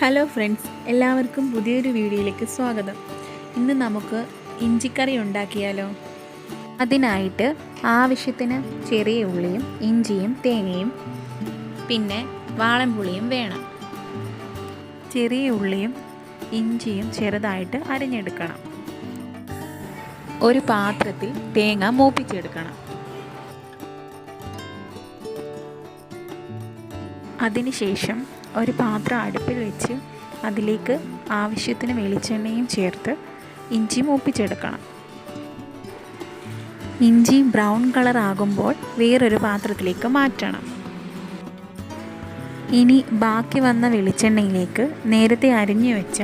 Hello friends എല്ലാവർക്കും പുതിയൊരു വീഡിയോയിലേക്ക് സ്വാഗതം. ഇന്ന് നമുക്ക് ഇഞ്ചിക്കറി ഉണ്ടാക്കിയാലോ? അതിനായിട്ട് ആവശ്യത്തിന് ചെറിയ ഉള്ളിയും ഇഞ്ചിയും തേങ്ങയും പിന്നെ വാളൻപുളിയും വേണം. ചെറിയ ഉള്ളിയും ഇഞ്ചിയും ചെറുതായിട്ട് അരിഞ്ഞെടുക്കണം. ഒരു പാത്രത്തിൽ തേങ്ങ മൂപ്പിച്ചെടുക്കണം. അതിനുശേഷം ഒരു പാത്രം അടുപ്പിൽ വെച്ച് അതിലേക്ക് ആവശ്യത്തിന് വെളിച്ചെണ്ണയും ചേർത്ത് ഇഞ്ചി മൂപ്പിച്ചെടുക്കണം. ഇഞ്ചി ബ്രൗൺ കളർ ആകുമ്പോൾ വേറൊരു പാത്രത്തിലേക്ക് മാറ്റണം. ഇനി ബാക്കി വന്ന വെളിച്ചെണ്ണയിലേക്ക് നേരത്തെ അരിഞ്ഞു വെച്ച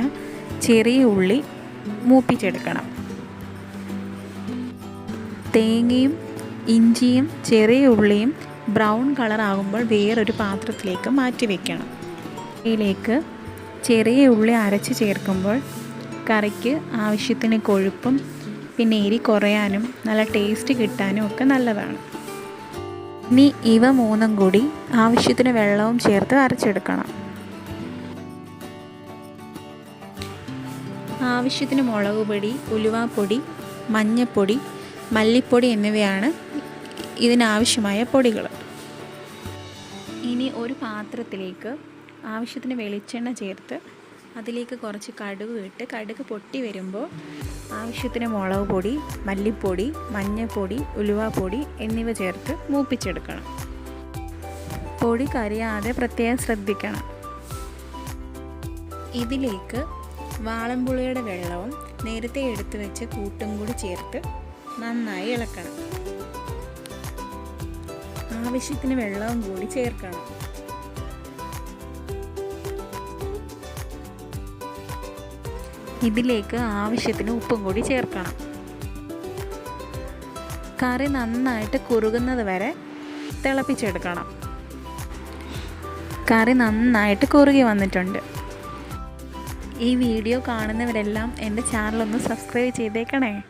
ചെറിയ ഉള്ളി മൂപ്പിച്ചെടുക്കണം. തേങ്ങയും ഇഞ്ചിയും ചെറിയ ഉള്ളിയും ബ്രൗൺ കളർ ആകുമ്പോൾ വേറൊരു പാത്രത്തിലേക്ക് മാറ്റി വെക്കണം. ഇതിലേക്ക് ചെറിയ ഉള്ളി അരച്ച് ചേർക്കുമ്പോൾ കറിക്ക് ആവശ്യത്തിന് കൊഴുപ്പും പിന്നെ എരി കുറയാനും നല്ല ടേസ്റ്റ് കിട്ടാനും ഒക്കെ നല്ലതാണ്. ഇനി ഇവ മൂന്നും കൂടി ആവശ്യത്തിന് വെള്ളവും ചേർത്ത് അരച്ചെടുക്കണം. ആവശ്യത്തിന് മുളക് പൊടി ഉലുവാപ്പൊടി മഞ്ഞൾപ്പൊടി മല്ലിപ്പൊടി എന്നിവയാണ് ഇതിനാവശ്യമായ പൊടികൾ. ഇനി ഒരു പാത്രത്തിലേക്ക് ആവശ്യത്തിന് വെളിച്ചെണ്ണ ചേർത്ത് അതിലേക്ക് കുറച്ച് കടുക് ഇട്ട് കടുക് പൊട്ടി വരുമ്പോൾ ആവശ്യത്തിന് മുളക് പൊടി മല്ലിപ്പൊടി മഞ്ഞൾപ്പൊടി ഉലുവാപ്പൊടി എന്നിവ ചേർത്ത് മൂപ്പിച്ചെടുക്കണം. പൊടി കരിയാതെ പ്രത്യേകം ശ്രദ്ധിക്കണം. ഇതിലേക്ക് വാളംപുളിയുടെ വെള്ളവും നേരത്തെ എടുത്തു വെച്ച കൂട്ടും കൂടി ചേർത്ത് നന്നായി ഇളക്കണം. ആവശ്യത്തിന് വെള്ളവും കൂടി ചേർക്കണം. ഇതിലേക്ക് ആവശ്യത്തിന് ഉപ്പും കൂടി ചേർക്കണം. കറി നന്നായിട്ട് കുറുകുന്നത് വരെ തിളപ്പിച്ചെടുക്കണം. കറി നന്നായിട്ട് കുറുകി വന്നിട്ടുണ്ട്. ഈ വീഡിയോ കാണുന്നവരെല്ലാം എന്റെ ചാനലൊന്ന് സബ്സ്ക്രൈബ് ചെയ്തേക്കണേ.